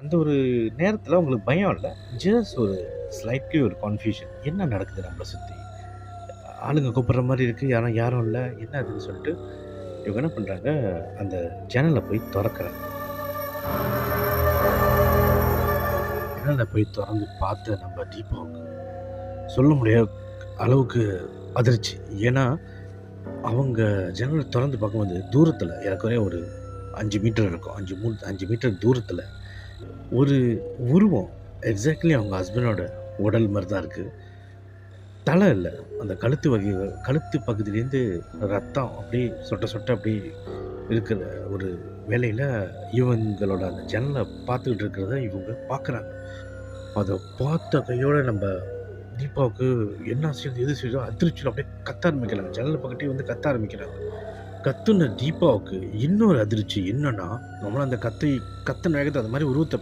அந்த ஒரு நேரத்தில் உங்களுக்கு பயம் இல்லை ஜஸ்ட் ஒரு ஸ்லைட்லி ஒரு கன்ஃப்யூஷன். என்ன நடக்குது நம்மளை சுற்றி ஆளுங்க கூப்பிட்ற மாதிரி இருக்குது யாரும் யாரும் இல்லை என்ன அதுன்னு சொல்லிட்டு, இவங்க என்ன பண்ணுறாங்க அந்த ஜன்னலை போய் திறக்கிறாங்க ஜன்னலை போய் திறந்து பார்த்து நம்ம தீபாவுக்கு சொல்ல முடியாத அளவுக்கு அதிர்ச்சி. ஏன்னா, அவங்க ஜன்னலை திறந்து பார்க்கும்போது தூரத்தில் ஏறக்குறைய ஒரு அஞ்சு மீட்டர் இருக்கும். அஞ்சு மூணு அஞ்சு மீட்டர் தூரத்தில் ஒரு உருவம் எக்ஸாக்ட்லி அவங்க ஹஸ்பண்டோட உடல் மாதிரி தான் இருக்குது தலை இல்லை அந்த கழுத்து வகை கழுத்து பகுதியிலேருந்து ரத்தம் அப்படியே சொட்ட சொட்ட அப்படியே இருக்கிற ஒரு வேலையில் இவங்களோட அந்த ஜன்னலை பார்த்துக்கிட்டு இருக்கிறத இவங்க பார்க்குறாங்க. அதை பார்த்த கையோடு நம்ம தீபாவுக்கு என்ன செய்யுது, எது செய்யுதோ அதிர்ச்சியில் அப்படியே கத்த ஆரம்பிக்கிறாங்க. ஜன்னல் பக்கத்தையும் வந்து கத்த ஆரம்பிக்கிறாங்க. கத்துன தீபாவுக்கு இன்னொரு அதிர்ச்சி என்னன்னா, நம்மளும் அந்த கத்தை கத்துன வேகத்தை அந்த மாதிரி உருவத்தை